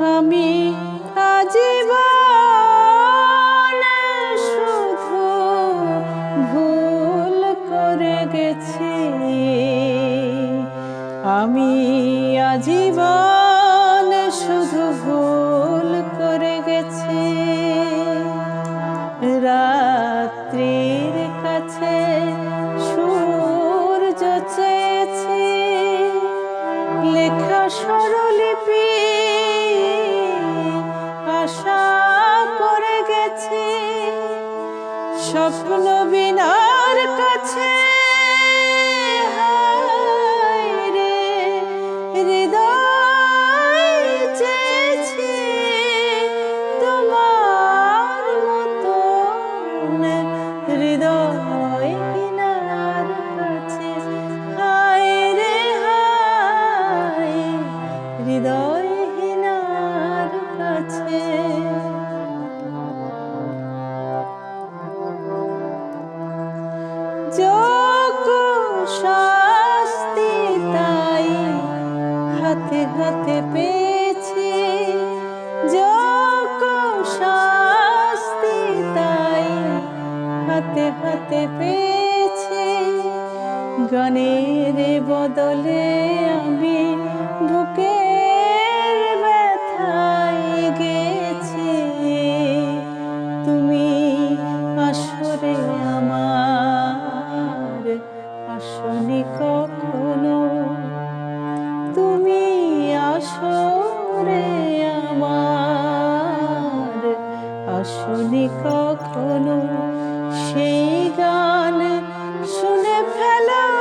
আমি আজীবন শুধু ভুল করে গেছি। আমি আজীবন শুধু ভুল করে গেছি। রাত্রির কাছে সূর্য চেয়েছি। লেখা স্বরলিপি স্বপ্ন বিনার কাছে। হাতে হাতে পেয়েছি। গানের বদলে আমি বুকের গেছি। তুমি তুমি আসরে আমার আসনি কখনো। সেই গান শুনে ফেলা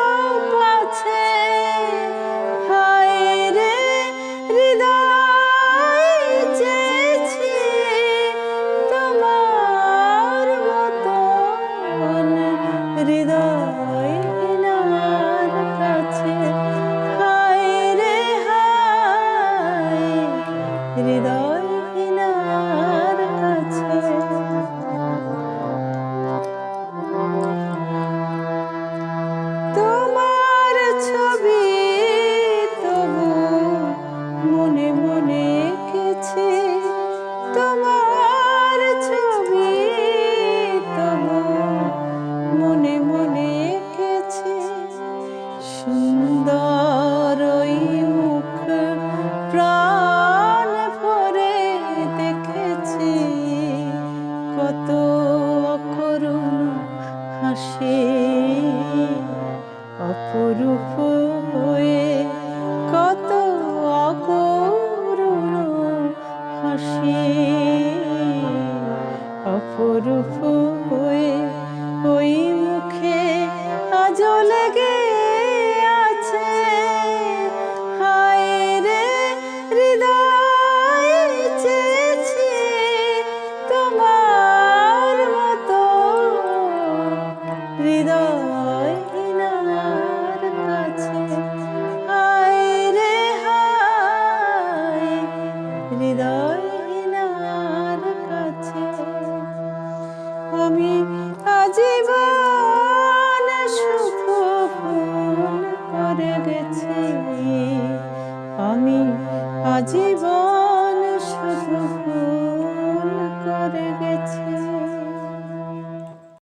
তোমার ছবি তবু মনে মনে কেছে তোমার অপরূপ হয়ে কত অকরুণ হাসি। অপরূপ হয়ে ওই মুখে আজ লেগে তোমার হৃদয় হৃদয়হীনার কাছে। আমি করে গেছি। আমি আজীবন শুধু